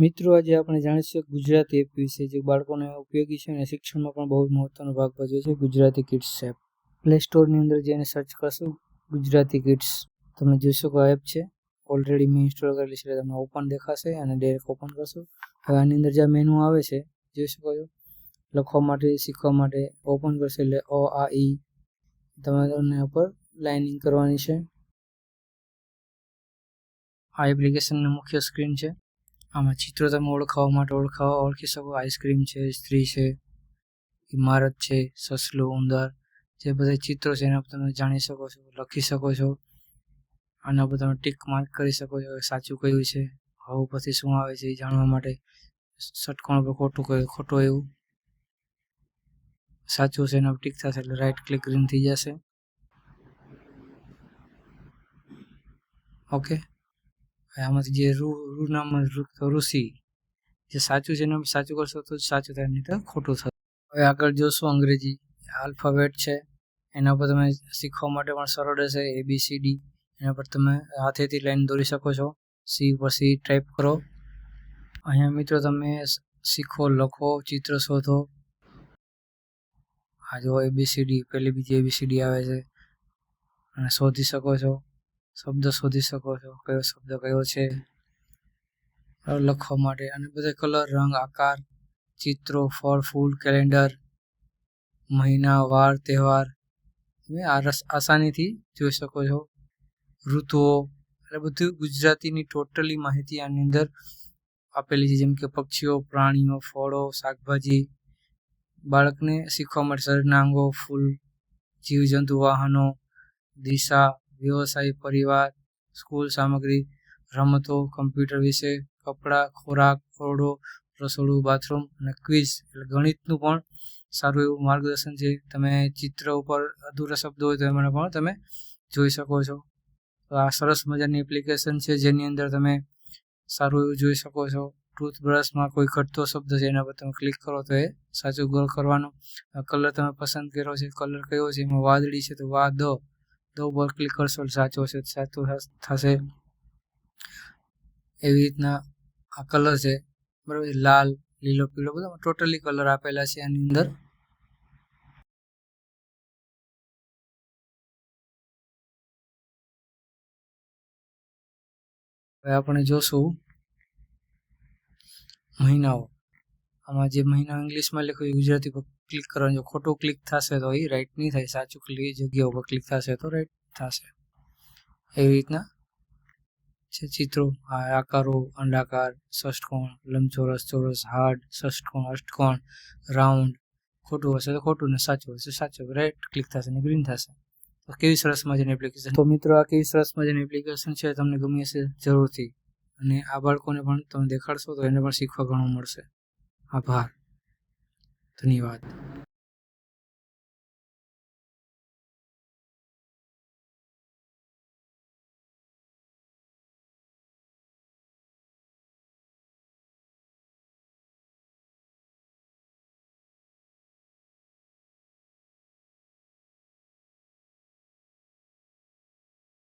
મિત્રો, આજે આપણે જાણીશું ગુજરાતી એપ વિશે જે બાળકોને ઉપયોગી છે અને શિક્ષણમાં પણ બહુ મહત્વનો ભાગ ભજવે છે, ગુજરાતી કિડ્સ એપ પ્લે સ્ટોરની અંદર જઈને સર્ચ કરશું, ગુજરાતી કિડ્સ તમે જોઈ શકો એપ છે. ઓલરેડી મેં ઇન્સ્ટોલ કરેલી છે તમને ઓપન દેખાશે અને ડાયરેક્ટ ઓપન કરશો. હવે આની અંદર જે મેનુ આવે છે, જોઈ શકો છો. લખવા માટે, શીખવા માટે ઓપન કરશે એટલે અ, આ, ઈ. તમારે ઉપર લાઇનિંગ કરવાની છે. આ એપ્લિકેશનની મુખ્ય સ્ક્રીન છે. આમાં ચિત્રો તમે ઓળખાવા માટે ઓળખાવા, ઓળખી શકો. આઈસ્ક્રીમ છે, સ્ત્રી છે ઇમારત છે, સસલું, ઉંદર, જે બધા ચિત્રો છે એના પર તમે જાણી શકો છો, લખી શકો છો. આના પર તમે ટીક માર્ક કરી શકો છો સાચું કયું છે હવે પછી શું આવે છે એ જાણવા માટે. ષટકોણ પર ખોટું કયું, ખોટું એવું. સાચું છે એના પર ટીક થશે એટલે રાઈટ ક્લિક ગ્રીન થઈ જશે. ઓકે આમાંથી જે રૂ રૂ નામ ઋષિ. જે સાચું છે એનું સાચું કરશો તો સાચું થાય, નહીં તો ખોટું થશે. હવે આગળ જોશું અંગ્રેજી. આલ્ફાબેટ છે. એના પર તમે શીખવા માટે પણ સરળ હશે એ બી સી ડી એના પર તમે હાથેથી લાઈન દોરી શકો છો. સી ઉપર સી ટાઈપ કરો. અહીંયા મિત્રો તમે શીખો, લખો, ચિત્ર શોધો. આ જો એબીસીડી પહેલી બીજી એબીસીડી આવે છે. અને શોધી શકો છો. શબ્દ શોધી શકો છો, કયો શબ્દ કયો છે લખવા માટે. અને બધા કલર, રંગ, આકાર, ચિત્રો, ફળ, ફૂલ, કેલેન્ડર, મહિના, વાર, તહેવાર, તમે આસાનીથી જોઈ શકો છો. ઋતુઓ, એટલે બધું ગુજરાતીની ટોટલી માહિતી આની અંદર આપેલી છે. જેમ કે પક્ષીઓ, પ્રાણીઓ, ફળો, શાકભાજી, બાળકને શીખવા માટે શરીરના અંગો, ફૂલ, જીવજંતુ, વાહનો, દિશા વ્યવસાય, પરિવાર, સ્કૂલ સામગ્રી, રમતો, કમ્પ્યુટર વિશે, કપડાં, ખોરાક, ઓરડો, રસોડું, બાથરૂમ અને ક્વિઝ. એટલે ગણિતનું પણ સારું એવું માર્ગદર્શન છે. તમે ચિત્ર ઉપર અધૂરા શબ્દો હોય તો એમને પણ તમે જોઈ શકો છો. તો આ સરસ મજાની એપ્લિકેશન છે જેની અંદર તમે સારું એવું જોઈ શકો છો. ટૂથબ્રશમાં કોઈ ઘટતો શબ્દ છે એના પર તમે ક્લિક કરો તો એ સાચું ગોળ કરવાનો. કલર તમે પસંદ કર્યો છે. કલર કયો છે? એમાં વાદળી છે તો વા દ ઉપર ક્લિક કરશો સાચો છે, સાચું થશે. એવી રીતના આ કલર છે. બરાબર, લાલ, લીલો, પીળો બધા ટોટલી કલર આપેલા છે આની અંદર. હવે આપણે જોશું મહિનાઓ. આમાં જે મહિના ઇંગ્લિશમાં લખ્યું, ગુજરાતી પર ક્લિક કરવાનું જો ખોટું ક્લિક થશે તો એ રાઈટ નહીં થાય. સાચું ક્લિક જગ્યા ઉપર ક્લિક થશે તો રાઈટ થશે. એવી રીતના છે ચિત્રો આકારો, અંડાકાર ષષ્ટકોણ લંબચોરસ, ચોરસ હાર્ડ ષષ્ટકોણ અષ્ટકોણ, રાઉન્ડ, ખોટું હશે તો ખોટું ને સાચું હશે સાચું રાઈટ ક્લિક થશે ને ગ્રીન થશે. તો કેવી સરસ મજાની એપ્લિકેશન તો મિત્રો આ કેવી સરસ મજાની એપ્લિકેશન છે તમને ગમી હશે જરૂરથી. અને આ બાળકોને પણ તમે દેખાડશો તો એને પણ શીખવા ઘણું મળશે. આભાર. ધન્યવાદ.